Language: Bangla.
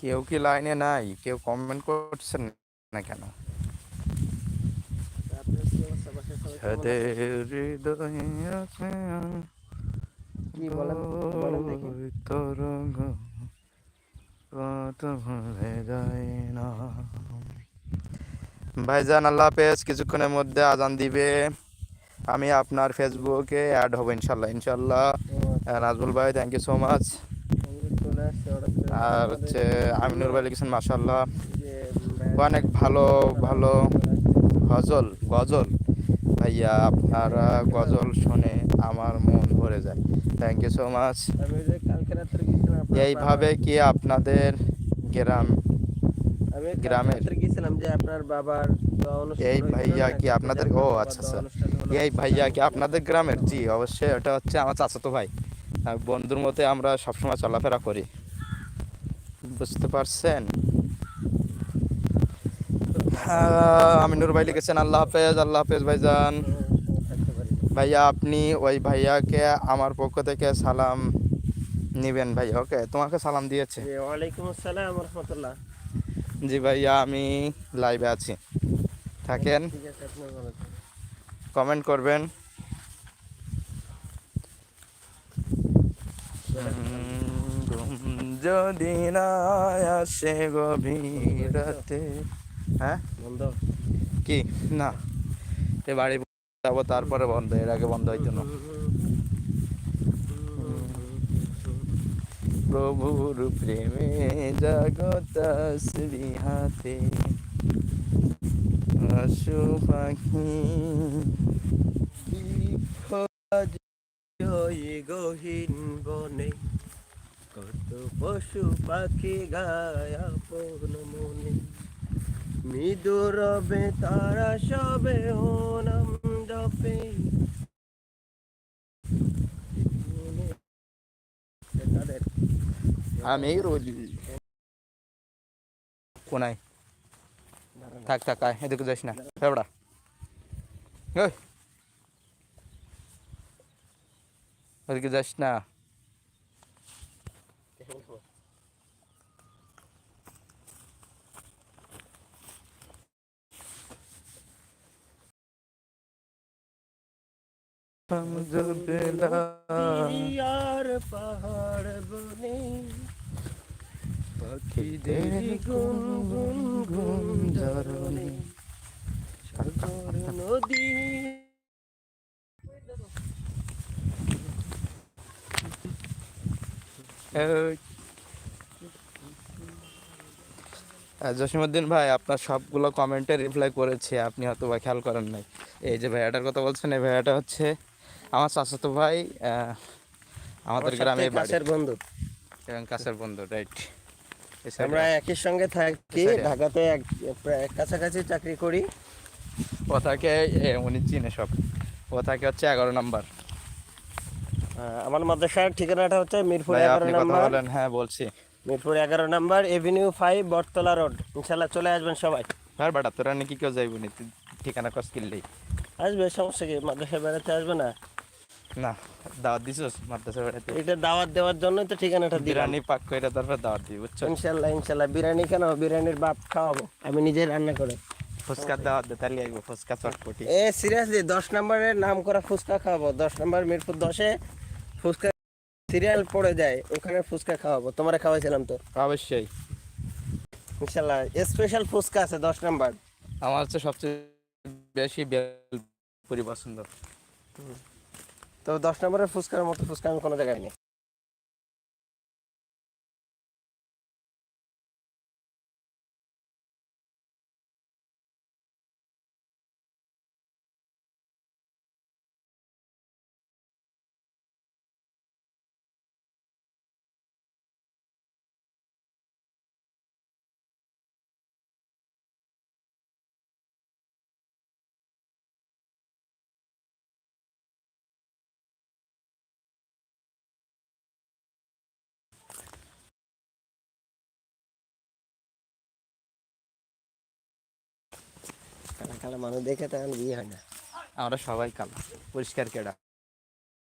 কেউ কি লাইনে নাই? কেউ কমেন্ট করছেন না কেন? তরঙ্গ কত ভুলে যায় না। ভাইজান আল্লাহ হাফেজ কিছুক্ষণের মধ্যে আজান দিবে। আমি আপনার ফেসবুকে অ্যাড হব ইনশাল্লাহ ইনশাল্লাহ। আচ্ছা, নাজমুল ভাই থ্যাংক ইউ সো মাচ সংগীত চলে আসছে হঠাৎ করে আর হচ্ছে আমিনুর ভাই লিখেছেন মাসাল্লাহ অনেক ভালো ভালো গজল গজল। ভাইয়া আপনারা গজল শুনে আমার মন ভরে যায়। থ্যাংক ইউ সো মাচ এইভাবে কি আপনাদের গ্রাম? গ্রামের- এই ভাইয়া কি আপনাদের ও আচ্ছা আচ্ছা। এই ভাইয়া কি আপনাদের গ্রামের? জি অবশ্যই এটা হচ্ছে আমার চাচাতো ভাই। বন্ধুর মতে আমরা সবসময় চলাফেরা করি। বুঝতে পারছেন? আমিনুর ভাই লিখেছেন আল্লাহ হাফেজ আল্লাহ হাফেজ ভাইজান। ভাইয়া আপনি ওই ভাইয়াকে আমার পক্ষ থেকে সালাম নিবেন ভাইয়া ওকে? তোমাকে সালাম দিয়েছে। জি, ওয়ালাইকুম আসসালাম রহমতুল্লাহ জি ভাইয়া আমি লাইভে আছি। থাকেন। কমেন্ট করবেন। যদি না আসে গভীর রাতে হ্যাঁ? বন্ধ। কি? না। এ বাড়ি যাব তারপরে বন্ধ এর আগে বন্ধ হইতো না। প্রভুর প্রেমে জগত হাতে। আশু পাখি ওই গহীন বনে, কত পশু পাখি গায় আপন মনে। মৃদু রবে তারা সবে ও নাম জপে। আমি রোজ কোনায়? থাক থাক এদিকে যাস না ফেবড়া ওই ওদিকে যাস না। পাহাড় নদী। জসিমুদ্দিন ভাই আপনার সবগুলো কমেন্টে রিপ্লাই করেছি আপনি হয়তো বা খেয়াল করেন নাই। এই যে ভাইয়াটার কথা বলছেন এই ভাইয়াটা হচ্ছে আমার চাচাতো ভাই আমাদের গ্রামে কাছের বন্ধু। এবং কাছের বন্ধু রাইট আমরা একই সঙ্গে থাকি ঢাকাতে এক প্রায় কাছাকাছি চাকরি করি। ও থাকে উনি চিনে সব। ও থাকে হচ্ছে এগারো নাম্বার। আমার মাদ্রাসার ঠিকানাটা হচ্ছে মিরপুর এগারো নাম্বার। হ্যাঁ বলছি। মিরপুর এগারো number avenue five Bottola road ইনশাল্লাহ চলে আসবেন সবাই। ভাই বেটা তোরা নাকি কেউ যাইব নি? ঠিকানা কস কিনলেই আসবে সমস্যা কি? মাদ্রাসায় বেড়াতে আসবে না? না দাওয়াত দিছিস মাদ্রাসা বেড়াতে? এটা দাওয়াত দেওয়ার জন্যই তো ঠিকানাটা দিলাম। বিরিয়ানি পাক করে তারপর দাওয়াত দিবি বুঝছ? ইনশাল্লাহ ইনশাল্লাহ বিরিয়ানি কেন? বিরিয়ানির বাপ খাওয়াবো। আমি নিজে রান্না করে। ফুচকার দাওয়াত দে তাহলে আইবো ফুচকা চটপটি। এ সিরিয়াসলি দশ নম্বরের নাম করা ফুচকা খাওয়াবো। দশ নম্বর মিরপুর দশে ফুচকা সিরিয়াল পড়ে যায় ওখানে ফুচকা খাওয়াবো। তোমার খাওয়াইছিলাম তো। অবশ্যই। ইনশাল্লাহ স্পেশাল ফুচকা আছে দশ নাম্বার। আমার হচ্ছে সবচেয়ে বেশি বেলপুরি পছন্দ তো দশ নম্বরের ফুচকার মতো ফুচকা আমি কোনো জায়গায় নেই। কালা কালা মানুষ দেখে তেমন বিয়ে হয় না। আমরা সবাই কালা পরিষ্কার কেডা।